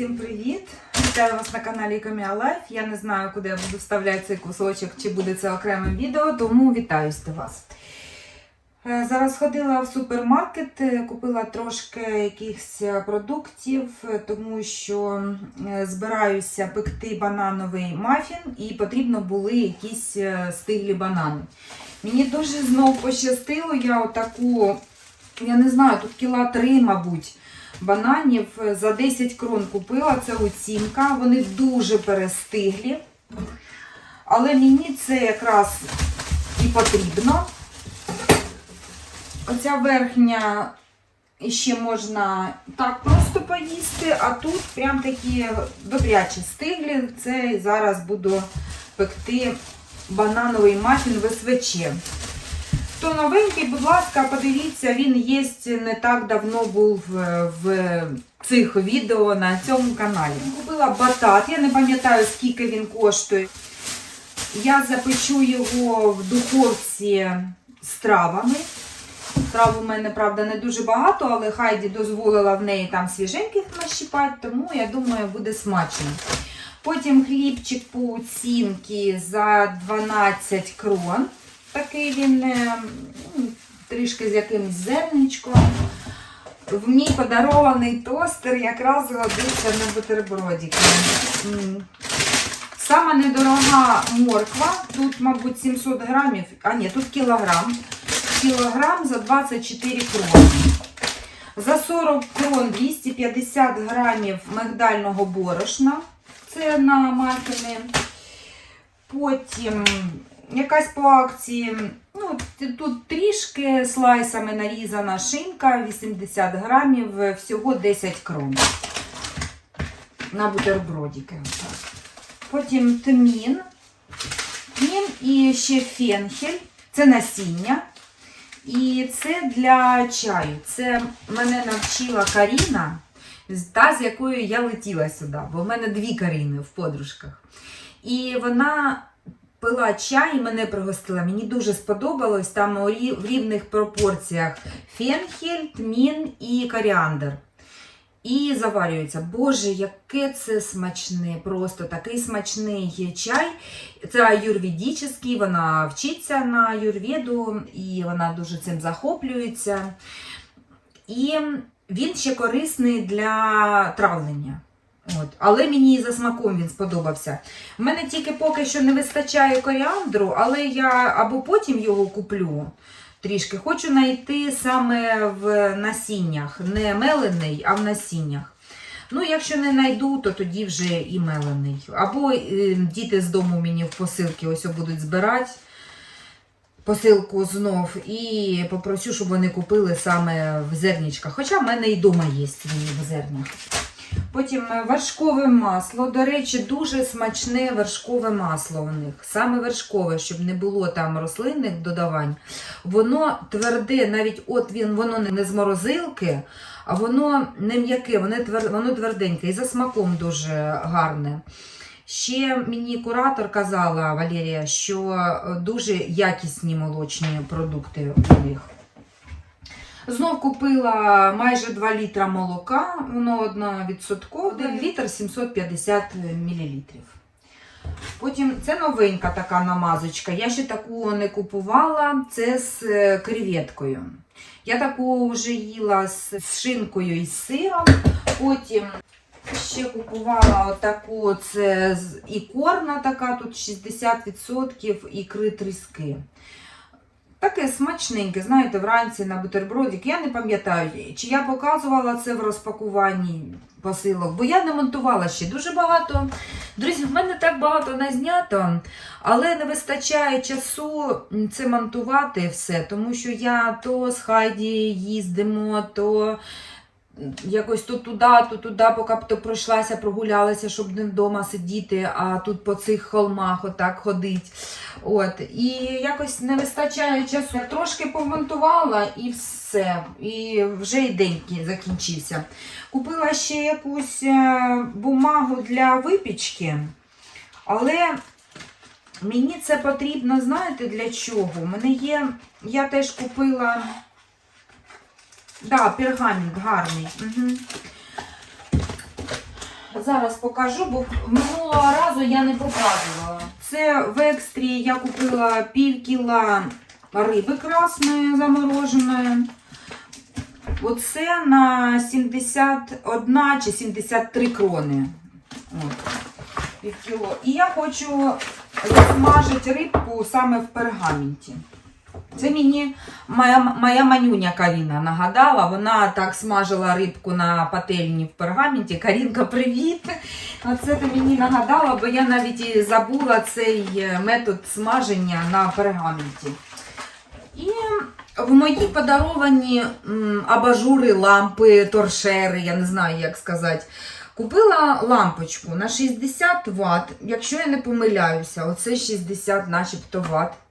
всім привіт! Вітаю вас на каналі Кам'я Лайф. Я не знаю, куди я буду вставляти цей кусочок, чи буде це окремим відео, тому вітаю вас. Е, Зараз ходила в супермаркет, е, купила трошки якихось е, продуктів, тому що збираюся пекти банановий мафін і потрібно були якісь стиглі банани. Мені дуже знов пощастило, я отаку, я не знаю, тут кіла три, мабуть бананів за 10 крон купила. Це оцінка. Вони дуже перестиглі. Але мені це якраз і потрібно. Оця верхня ще можна так просто поїсти, а тут прям такі добрячі стиглі. Це зараз буду пекти банановий мафін в СВЧ. Хто новенький, будь ласка, подивіться, він є не так давно був в, в цих відео на цьому каналі. Купила батат, я не пам'ятаю, скільки він коштує. Я запечу його в духовці з травами. Трав у мене, правда, не дуже багато, але Хайді дозволила в неї там свіженьких нащипати, тому я думаю, буде смачно. Потім хлібчик по оцінки за 12 крон. Такий він е, трішки з якимось зерничком. В мій подарований тостер якраз годиться на бутербродики. М. Сама недорога морква. Тут, мабуть, 700 грамів, а ні, тут кілограм. Кілограм за 24 крони. За 40 крон 250 грамів мигдального борошна. Це на мафіни. Потім якась по акції. Ну, тут трішки слайсами нарізана шинка, 80 грамів, всього 10 крон. На бутербродики. Потім тмін. Тмін і ще фенхель. Це насіння. І це для чаю. Це мене навчила Каріна, та, з якою я летіла сюди, бо в мене дві Каріни в подружках. І вона пила чай мене пригостила. Мені дуже сподобалось там в рівних пропорціях фенхель, тмін і коріандр. І заварюється. Боже, яке це смачне! Просто такий смачний чай. Це аюрведічний, вона вчиться на аюрведу і вона дуже цим захоплюється. І він ще корисний для травлення. От. Але мені і за смаком він сподобався. У мене тільки поки що не вистачає коріандру, але я або потім його куплю трішки. Хочу знайти саме в насіннях. Не мелений, а в насіннях. Ну, якщо не знайду, то тоді вже і мелений. Або е, діти з дому мені в посилки ось будуть збирати посилку знов і попрошу, щоб вони купили саме в зернічках. Хоча в мене і вдома є в зернях. Потім е, вершкове масло. До речі, дуже смачне вершкове масло у них. Саме вершкове, щоб не було там рослинних додавань. Воно тверде, навіть от він, воно не з морозилки, а воно не м'яке, воно тверденьке і за смаком дуже гарне. Ще мені куратор казала Валерія, що е, дуже якісні молочні продукти у них. Знов купила майже 2 літра молока, воно 1%, 1 літр 750 мл. Потім це новенька така намазочка. Я ще таку не купувала. Це з е, креветкою. Я таку вже їла з шинкою і сиром. Потім ще купувала отаку це ікорна така, тут 60% ікри тріски. Таке смачненьке, знаєте, вранці на бутербродик. Я не пам'ятаю, чи я показувала це в розпакуванні посилок, бо я не монтувала ще дуже багато. Друзі, в мене так багато не знято, але не вистачає часу це монтувати все, тому що я то з Хайді їздимо, то якось то туди, то туди, поки б то пройшлася, прогулялася, щоб не вдома сидіти, а тут по цих холмах отак ходить. От, і якось не вистачає часу. Трошки помонтувала і все. І вже й день закінчився. Купила ще якусь е, бумагу для випічки, але мені це потрібно, знаєте, для чого? У мене є, я теж купила. Да, пергамент гарний. Угу. Зараз покажу, бо минулого разу я не показувала. Це в екстрі я купила пів кіла риби красної замороженої. Оце на 71 чи 73 крони. От, пів кіло. І я хочу засмажити рибку саме в пергаменті. Це мені моя, моя манюня Каріна нагадала. Вона так смажила рибку на пательні в пергаменті. Карінка, привіт! Оце ти мені нагадала, бо я навіть і забула цей е, метод смаження на пергаменті. І в мої подаровані абажури, лампи, торшери, я не знаю, як сказати. Купила лампочку на 60 Вт, якщо я не помиляюся, оце 60 начебто Вт.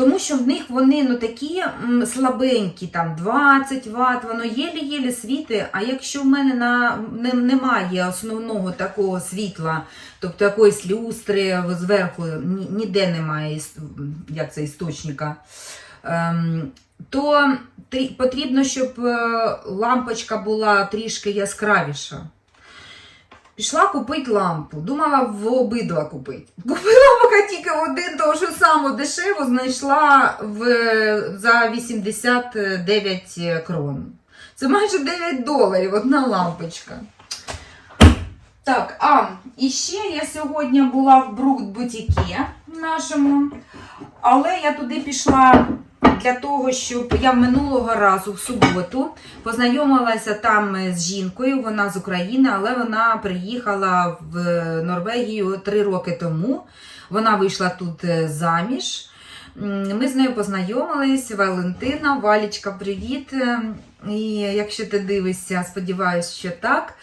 Тому що в них вони ну, такі слабенькі, там 20 Вт, воно єлі-єлі світи. А якщо в мене на, не, немає основного такого світла, тобто якоїсь люстри зверху, ні, ніде немає як це, істочника, ем, то ти, потрібно, щоб е, лампочка була трішки яскравіша. Пішла купити лампу. Думала в обидва купити. Купила поки тільки один, тому що саму дешеву знайшла в, за 89 крон. Це майже 9 доларів одна лампочка. Так, а і ще я сьогодні була в Брукт бутікі нашому, але я туди пішла для того, щоб я минулого разу в суботу познайомилася там з жінкою. Вона з України, але вона приїхала в Норвегію три роки тому. Вона вийшла тут е, заміж. Ми з нею познайомились. Валентина, Валічка, привіт. Е, І якщо ти дивишся, сподіваюся, що так.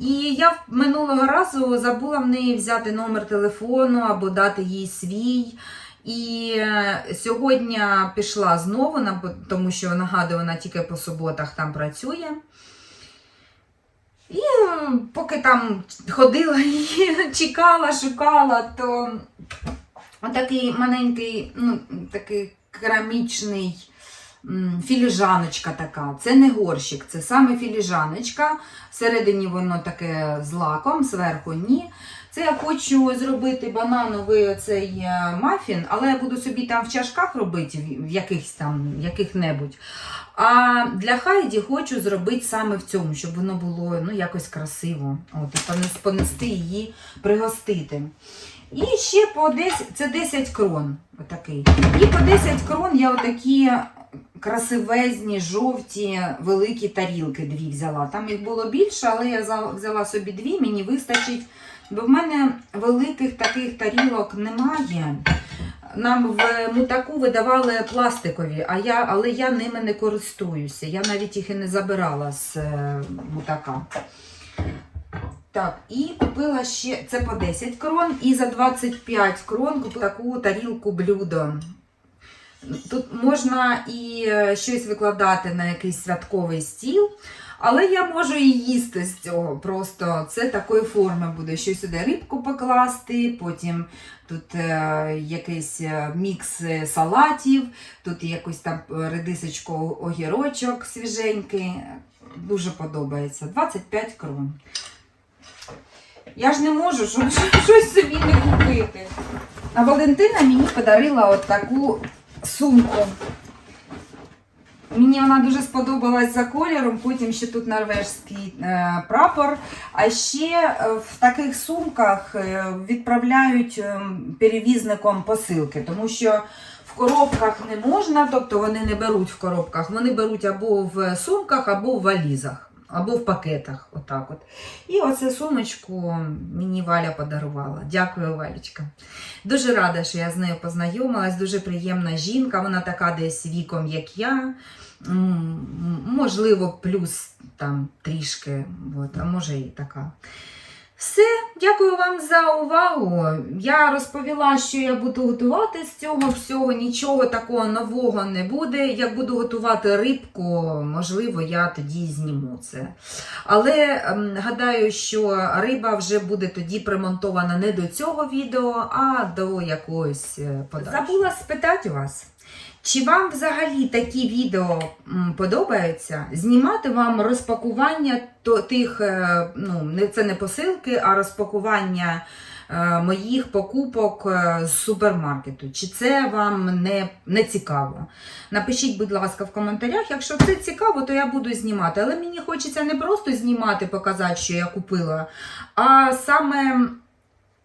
І я минулого разу забула в неї взяти номер телефону або дати їй свій. І е, сьогодні пішла знову, тому що нагадую, вона тільки по суботах там працює. І поки там ходила і чекала, шукала, то отакий маленький, ну, такий керамічний філіжаночка така. Це не горщик, це саме філіжаночка. Всередині воно таке з лаком, зверху ні. Це я хочу зробити банановий оцей е, мафін, але я буду собі там в чашках робити, в- якихось там, яких-небудь. А для Хайді хочу зробити саме в цьому, щоб воно було ну, якось красиво. От, понести її, пригостити. І ще по 10, це 10 крон. Отакий. І по 10 крон я отакі красивезні, жовті, великі тарілки дві взяла. Там їх було більше, але я взяла собі дві, мені вистачить. Бо в мене великих таких тарілок немає. Нам в мутаку видавали пластикові, а я, але я ними не користуюся. Я навіть їх і не забирала з е, мутака. Так, і купила ще це по 10 крон, і за 25 крон купила таку тарілку блюдо. Тут можна і е, щось викладати на якийсь святковий стіл, але я можу і їсти з цього. Просто це такої форми буде. Щось сюди рибку покласти, потім тут е, якийсь е, мікс е, салатів, тут якусь там редисочку огірочок свіженький. Дуже подобається. 25 крон. Я ж не можу щось собі не купити. А Валентина мені подарила от таку сумку. Мені вона дуже сподобалась за кольором, потім ще тут норвежський е, прапор. А ще е, в таких сумках е, відправляють е, перевізником посилки, тому що в коробках не можна, тобто вони не беруть в коробках, вони беруть або в сумках, або в валізах, або в пакетах. Отак от. І оцю сумочку мені Валя подарувала. Дякую, Валічка. Дуже рада, що я з нею познайомилась. Дуже приємна жінка. Вона така десь віком, як я. Можливо, плюс там трішки, от, а може і така. Все, дякую вам за увагу. Я розповіла, що я буду готувати з цього всього. Нічого такого нового не буде. Як буду готувати рибку, можливо, я тоді зніму це. Але ем, гадаю, що риба вже буде тоді примонтована не до цього відео, а до якогось е, подальшого. Забула спитати вас. Чи вам взагалі такі відео подобаються? Знімати вам розпакування тих, е, ну, це не посилки, а розпакування е, моїх покупок е, з супермаркету. Чи це вам не, не цікаво? Напишіть, будь ласка, в коментарях. Якщо це цікаво, то я буду знімати. Але мені хочеться не просто знімати, показати, що я купила, а саме.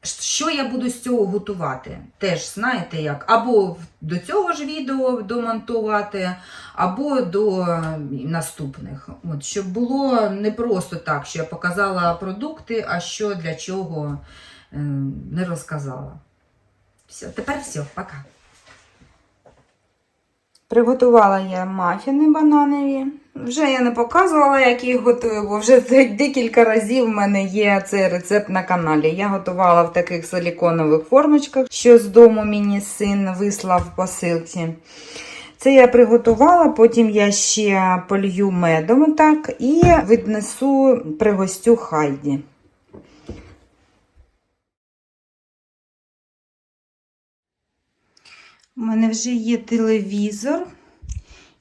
Що я буду з цього готувати? Теж знаєте як? Або до цього ж відео домонтувати, або до наступних. От, щоб було не просто так, що я показала продукти, а що для чого е, не розказала. Все, тепер все, пока. Приготувала я мафіни бананові. Вже я не показувала, як їх готую, бо вже декілька разів в мене є цей рецепт на каналі. Я готувала в таких силіконових формочках, що з дому мені син вислав в посилці. Це я приготувала, потім я ще полью медом так, і віднесу пригостю Хайді. У мене вже є телевізор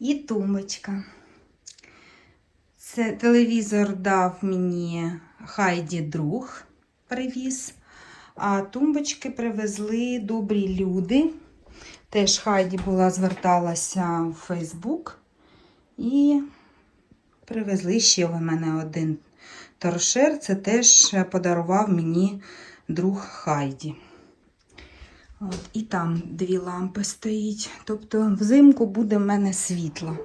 і тумбочка. Це телевізор дав мені Хайді друг привіз, а тумбочки привезли добрі люди. Теж Хайді була зверталася в Фейсбук і привезли ще в мене один торшер. Це теж подарував мені друг Хайді. От, і там дві лампи стоїть. Тобто взимку буде в мене світло.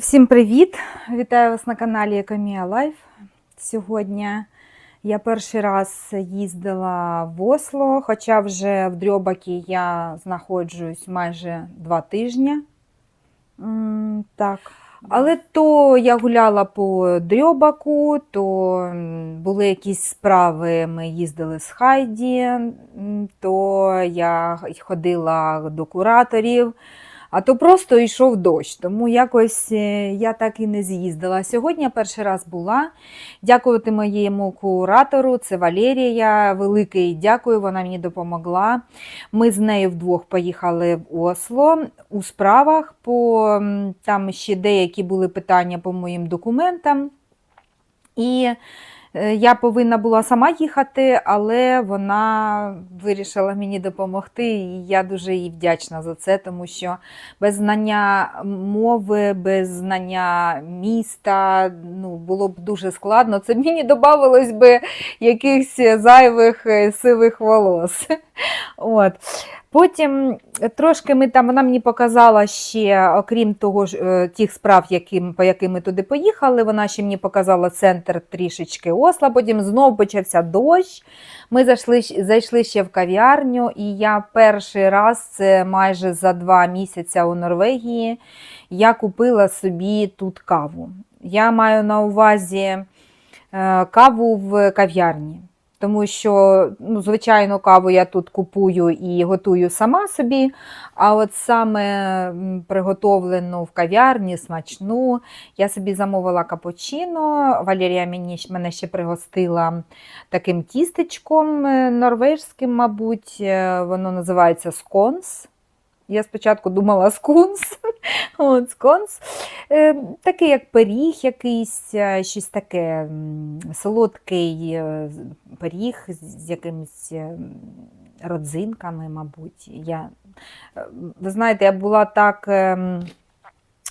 Всім привіт! Вітаю вас на каналі Екомія Лайф. Сьогодні я перший раз їздила в Осло, хоча вже в Дрьобакі я знаходжусь майже два тижні. Так. Але то я гуляла по Дрьобаку, то були якісь справи, ми їздили з Хайді, то я ходила до кураторів. А то просто йшов дощ, тому якось е, я так і не з'їздила. Сьогодні перший раз була. Дякувати моєму куратору, це Валерія. Великий дякую, вона мені допомогла. Ми з нею вдвох поїхали в Осло у справах. По, Там ще деякі були питання по моїм документам. І я повинна була сама їхати, але вона вирішила мені допомогти, і я дуже їй вдячна за це, тому що без знання мови, без знання міста ну, було б дуже складно. Це мені додавалось би якихось зайвих е, сивих волос. От. Потім трошки ми там, вона мені показала ще, окрім того ж, е, тих справ, яким, по яким ми туди поїхали, вона ще мені показала центр трішечки Осла, потім знову почався дощ. Ми зайшли, зайшли ще в кав'ярню, і я перший раз, це майже за два місяці у Норвегії, я купила собі тут каву. Я маю на увазі е, каву в кав'ярні. Тому що, ну, звичайно, каву я тут купую і готую сама собі. А от саме приготовлену в кав'ярні, смачну, я собі замовила капучино. Валерія мені, мене ще пригостила таким тістечком е, норвежським, мабуть. Е, Воно називається сконс. Я спочатку думала скунс. От, сконс. Е, такий, як пиріг якийсь, е, щось таке солодкий е, пиріг з якимись родзинками, мабуть. Я, ви знаєте, я була так,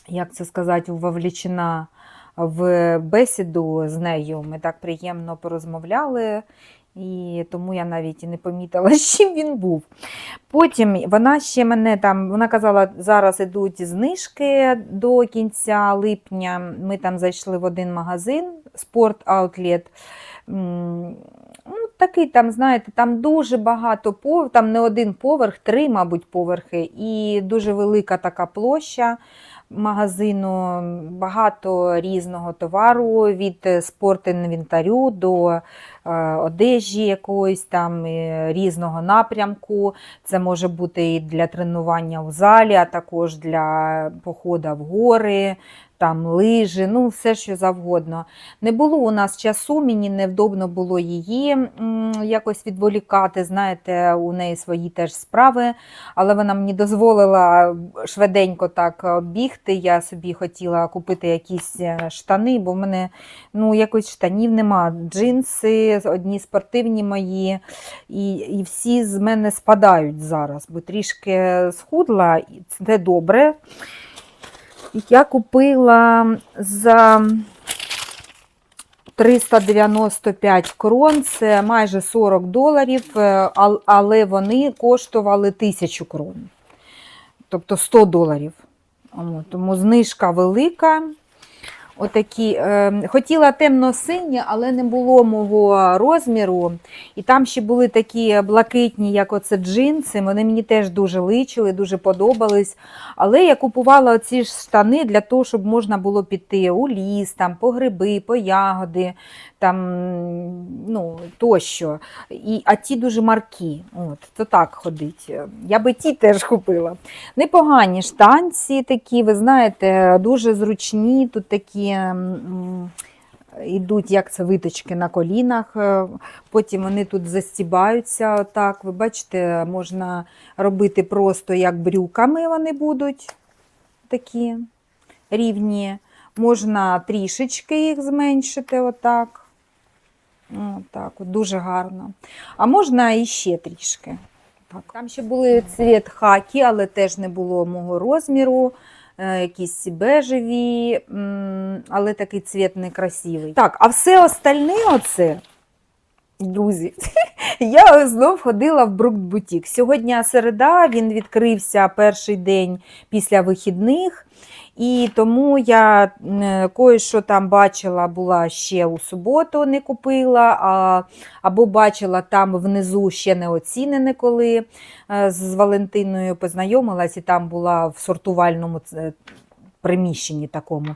як це сказати, вовлічена в бесіду з нею. Ми так приємно порозмовляли. І тому я навіть і не помітила, з чим він був. Потім вона ще мене там, вона казала, зараз ідуть знижки до кінця липня. Ми там зайшли в один магазин, спорт Outlet. Ну, такий там, знаєте, там дуже багато поверх, там не один поверх, три, мабуть, поверхи, і дуже велика така площа магазину, багато різного товару від е, спортінвентарю до е, одежі якоїсь там е, різного напрямку. Це може бути і для тренування в залі, а також для походу в гори, там лижі, ну все що завгодно. Не було у нас часу, мені невдобно було її якось відволікати. Знаєте, у неї свої теж справи, але вона мені дозволила швиденько так бігти. Я собі хотіла купити якісь е, штани, бо в мене ну, якось штанів нема. Джинси, одні спортивні мої, і, і всі з мене спадають зараз, бо трішки схудла, і це добре. Я купила за 395 крон, це майже 40 доларів, е, але вони коштували 1000 крон, тобто 100 доларів. Тому знижка велика. Отакі, е, хотіла темно-сині, але не було мого розміру. І там ще були такі блакитні, як оце джинси. Вони мені теж дуже личили, дуже подобались. Але я купувала ці штани для того, щоб можна було піти у ліс, там, по гриби, по ягоди, там, ну, тощо. І, а ті дуже маркі. От, то так ходить. Я би ті теж купила. Непогані штанці такі, ви знаєте, дуже зручні, тут такі. м, Ідуть, як це виточки на колінах, потім вони тут застібаються. Отак. Ви бачите, можна робити просто як брюками вони будуть такі рівні. Можна трішечки їх зменшити, отак. Отак, от, дуже гарно. А можна іще трішки. Так. Там ще були цвіт хакі, але теж не було мого розміру. Е, Якісь бежеві, але такий цвіт некрасивий. Так, а все остальне оце, друзі, я знов ходила в Брукт Бутік. Сьогодні середа, він відкрився перший день після вихідних. І тому я е, кое-що там бачила, була ще у суботу, не купила, а, або бачила там внизу ще не оцінене, коли е, з Валентиною познайомилась, і там була в сортувальному е, приміщенні такому.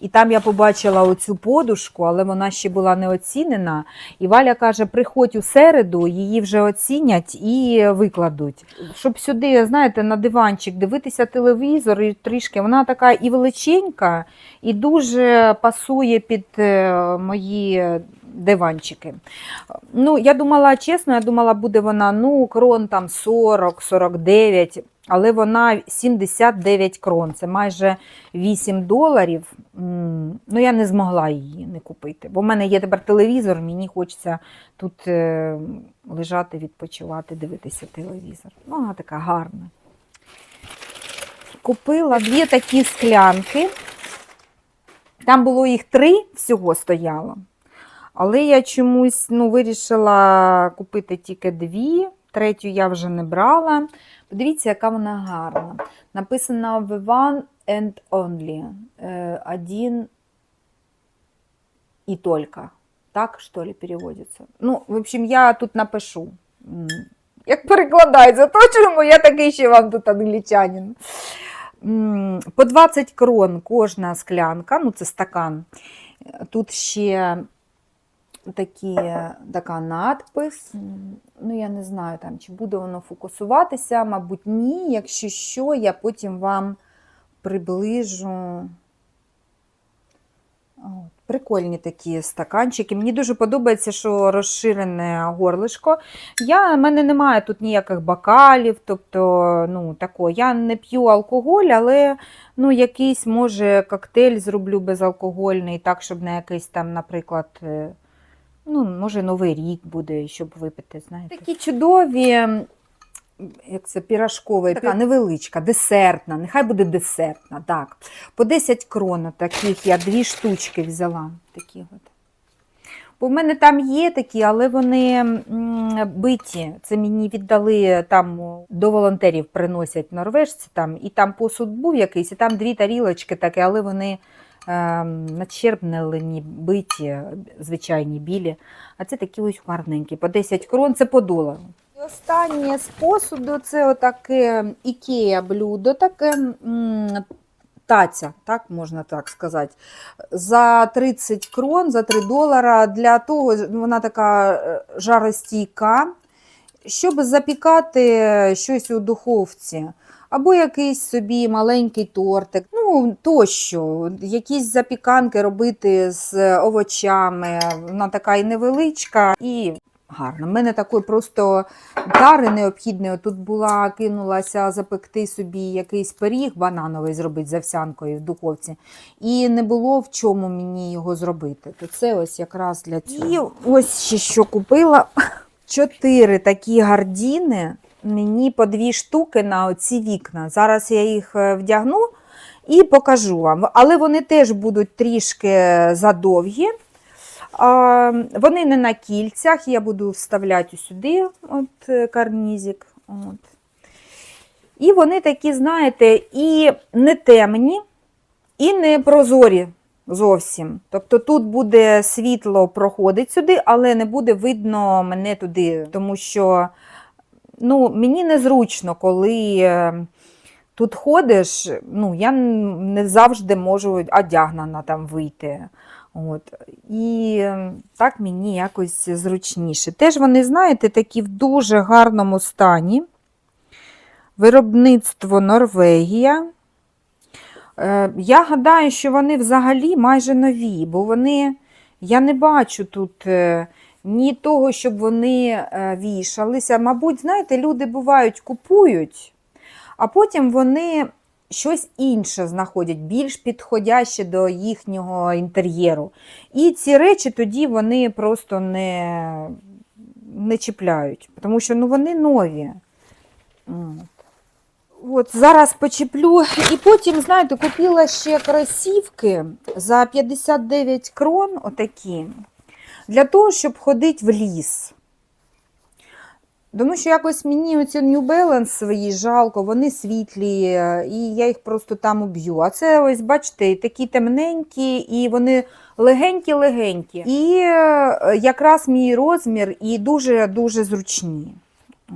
І там я побачила оцю подушку, але вона ще була не оцінена. І Валя каже: приходь у середу, її вже оцінять і викладуть. Щоб сюди, знаєте, на диванчик дивитися телевізор і трішки. Вона така і величенька, і дуже пасує під е, мої. Диванчики. Ну, я думала, чесно, я думала, буде вона ну, крон там 40-49, але вона 79 крон. Це майже 8 доларів. Ну, я не змогла її не купити. Бо в мене є тепер телевізор, мені хочеться тут е, лежати, відпочивати, дивитися телевізор. Ну, вона така гарна. Купила дві такі склянки. Там було їх три всього стояло. Але я чомусь ну, вирішила купити тільки дві. Третю я вже не брала. Подивіться, яка вона гарна. Написано The One and Only. Е, Один і только. Так, що ли, переводиться? Ну, в общем, я тут напишу. Як перекладається, точно, я такий ще вам тут англічанин. По 20 крон кожна склянка, ну це стакан. Тут ще такі, така надпис. Ну, я не знаю, там, чи буде воно фокусуватися, мабуть, ні. Якщо що, я потім вам приближу. От, Прикольні такі стаканчики. Мені дуже подобається, що розширене горлишко. Я, в мене немає тут ніяких бокалів, тобто, ну, тако. я не п'ю алкоголь, але ну, якийсь, може, коктейль зроблю безалкогольний, так, щоб на якийсь там, наприклад, е, ну, може, Новий рік буде, щоб випити. знаєте. Такі чудові, як це пірашкова, така невеличка, десертна, нехай буде десертна. так. По 10 крон таких я дві штучки взяла. Такі от. Бо в мене там є такі, але вони биті. Це мені віддали там до волонтерів приносять норвежці там, і там посуд був якийсь, і там дві тарілочки такі, але вони ем, начерпнені, биті, звичайні білі. А це такі ось гарненькі. По 10 крон, це по долару. І останнє з посуду це отаке ікея блюдо, таке таця, так можна так сказати. За 30 крон, за 3 долара. Для того вона така е, жаростійка, щоб запікати щось у духовці. Або якийсь собі маленький тортик, ну тощо, якісь запіканки робити з овочами. Вона така і невеличка, і гарна. У мене такої просто тари необхідної. Тут була, кинулася запекти собі якийсь пиріг банановий зробити з овсянкою в духовці. І не було в чому мені його зробити. То це ось якраз для цього. І ось ще що купила. Чотири такі гардіни. Мені по дві штуки на оці вікна. Зараз я їх е, вдягну і покажу вам. Але вони теж будуть трішки задовгі. Вони не на кільцях, я буду вставляти сюди от, е, карнізик. От. І вони такі, знаєте, і не темні, і не прозорі зовсім. Тобто тут буде світло проходить сюди, але не буде видно мене туди, тому що ну, мені незручно, коли е, тут ходиш, ну, я не завжди можу одягнена там вийти. От. І е, так мені якось зручніше. Теж вони, знаєте, такі в дуже гарному стані. Виробництво Норвегія. Е, Я гадаю, що вони взагалі майже нові, бо вони, я не бачу тут е, ні того, щоб вони е, вішалися. Мабуть, знаєте, люди бувають, купують, а потім вони щось інше знаходять, більш підходяще до їхнього інтер'єру. І ці речі тоді вони просто не, не чіпляють, тому що ну, вони нові. От. Зараз почеплю. І потім, знаєте, купила ще кросівки за 59 крон, отакі, для того, щоб ходити в ліс. Тому що якось мені оці New Balance свої жалко, вони світлі, і я їх просто там уб'ю. А це ось, бачите, такі темненькі, і вони легенькі-легенькі. І е, якраз мій розмір і дуже-дуже зручні.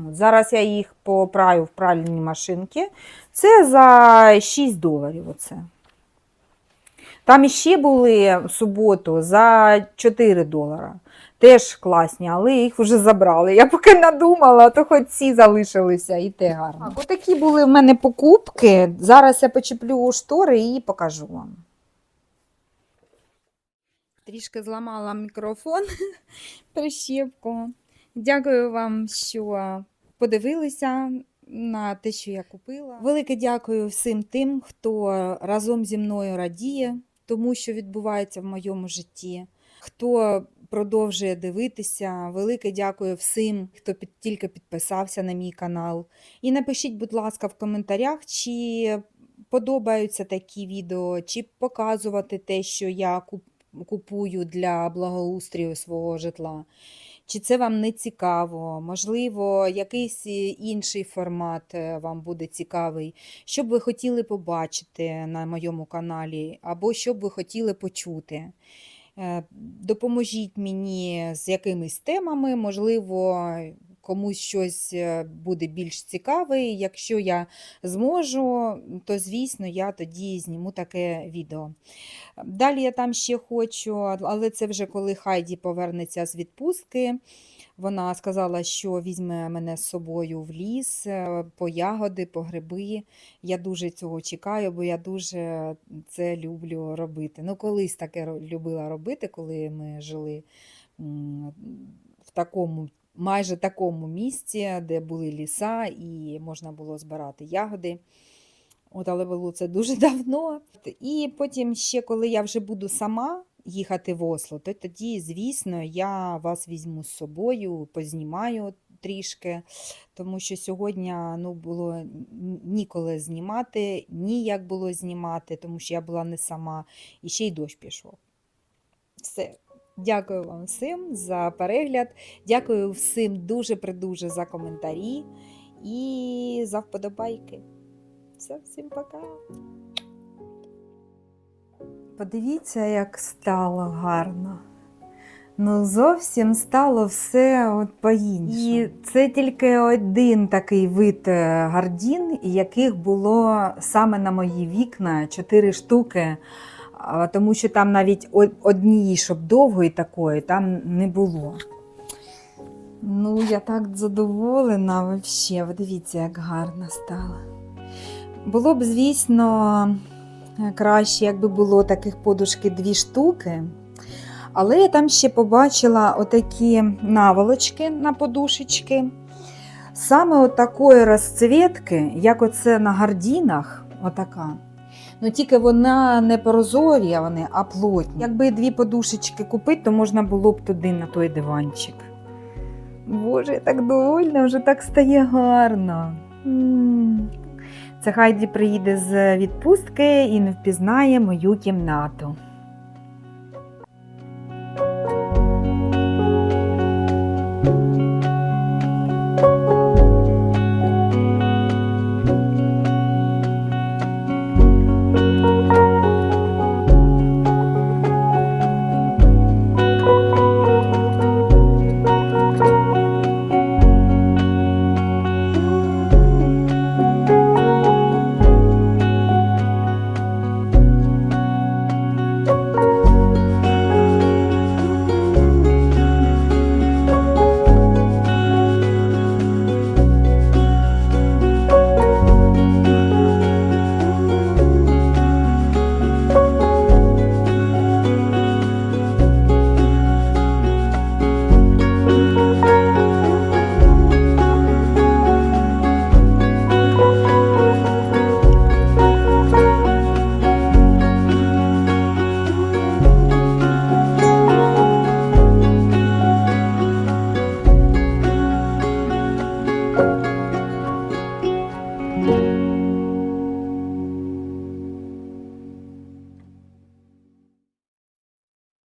От, Зараз я їх попраю в пральні машинки. Це за 6 доларів. Оце. Там іще були в суботу за 4 долара. Теж класні, але їх вже забрали. Я поки надумала, то хоч ці залишилися і те гарно. Так, отакі були в мене покупки. Зараз я почеплю штори і покажу вам. Трішки зламала мікрофон прищепку. Дякую вам, що подивилися на те, що я купила. Велике дякую всім тим, хто разом зі мною радіє тому, що відбувається в моєму житті. Хто продовжує дивитися, велике дякую всім, хто під, тільки підписався на мій канал. І напишіть, будь ласка, в коментарях, чи подобаються такі відео, чи показувати те, що я куп- купую для благоустрію свого житла. Чи це вам не цікаво? Можливо, якийсь інший формат е, вам буде цікавий, що б ви хотіли побачити на моєму каналі, або що б ви хотіли почути. Е, Допоможіть мені з якимись темами, можливо, комусь щось е, буде більш цікаве. Якщо я зможу, то звісно я тоді зніму таке відео. Далі я там ще хочу, але це вже коли Хайді повернеться з відпустки. Вона сказала, що візьме мене з собою в ліс е, по ягоди, по гриби. Я дуже цього чекаю, бо я дуже це люблю робити. Ну, колись таке любила робити, коли ми жили в такому, майже такому місці, де були ліса, і можна було збирати ягоди. От, але було це дуже давно. І потім ще, коли я вже буду сама їхати в Осло, то тоді, звісно, я вас візьму з собою, познімаю трішки, тому що сьогодні ну, було ніколи знімати, ніяк було знімати, тому що я була не сама, і ще й дощ пішов. Все. Дякую вам всім за перегляд. Дякую всім дуже-придуже за коментарі і за вподобайки. Все, всім пока. Подивіться, як стало гарно. Ну, зовсім стало все от по-іншому. І це тільки один такий вид е, гардін, яких було саме на мої вікна чотири штуки. Тому що там навіть однієї, щоб довгої такої, там не було. Ну, я так задоволена взагалі. Ви дивіться, як гарно стало. Було б, звісно, краще, якби було таких подушки дві штуки. Але я там ще побачила отакі наволочки на подушечки. Саме отакої розцвітки, як оце на гардінах, отака. Ну тільки вона не прозорі, а вони, а плотні. Якби дві подушечки купити, то можна було б туди на той диванчик. Боже, я так довольна, вже так стає гарно. Це Хайді приїде з відпустки і не впізнає мою кімнату.